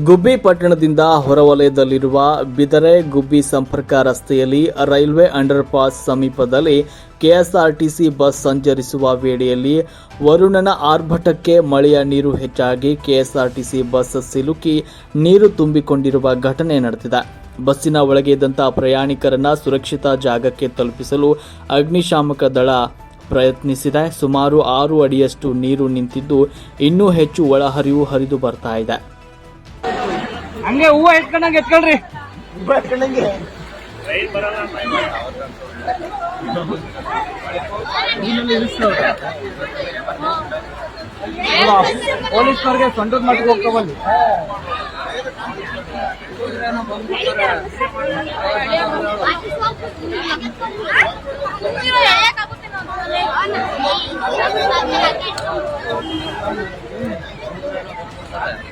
ಗುಬ್ಬಿ ಪಟ್ಟಣದಿಂದ ಹೊರವಲಯದಲ್ಲಿರುವ ಬಿದರೆ ಗುಬ್ಬಿ ಸಂಪರ್ಕ ರಸ್ತೆಯಲ್ಲಿ ರೈಲ್ವೆ ಅಂಡರ್ ಪಾಸ್ ಸಮೀಪದಲ್ಲಿ ಕೆಎಸ್ಆರ್ಟಿಸಿ ಬಸ್ ಸಂಚರಿಸುವ ವೇಳೆಯಲ್ಲಿ ವರುಣನ ಆರ್ಭಟಕ್ಕೆ ಮಳೆಯ ನೀರು ಹೆಚ್ಚಾಗಿ ಕೆಎಸ್ಆರ್ಟಿಸಿ ಬಸ್ ಸಿಲುಕಿ ನೀರು ತುಂಬಿಕೊಂಡಿರುವ ಘಟನೆ ನಡೆದಿದೆ. ಬಸ್ಸಿನ ಒಳಗೆ ಇದ್ದಂತಹ ಪ್ರಯಾಣಿಕರನ್ನ ಸುರಕ್ಷಿತ ಜಾಗಕ್ಕೆ ತಲುಪಿಸಲು ಅಗ್ನಿಶಾಮಕ ದಳ ಪ್ರಯತ್ನಿಸಿದೆ. ಸುಮಾರು ಆರು ಅಡಿಯಷ್ಟು ನೀರು ನಿಂತಿದ್ದು ಇನ್ನೂ ಹೆಚ್ಚು ಒಳಹರಿವು ಹರಿದು ಬರ್ತಾ ಇದೆ. ಹಂಗೆ ಹೂವ ಎತ್ಕೊಂಡಂಗೆ ಎತ್ಕೊಳ್ರಿ. ಪೊಲೀಸ್ನವ್ರಿಗೆ ಸೊಂಟದ ಮಟ್ಟಿಗೆ ಹೋಗ್ಕೊಬಲ್ಲಿ Pati ka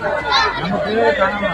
咱们不要干了。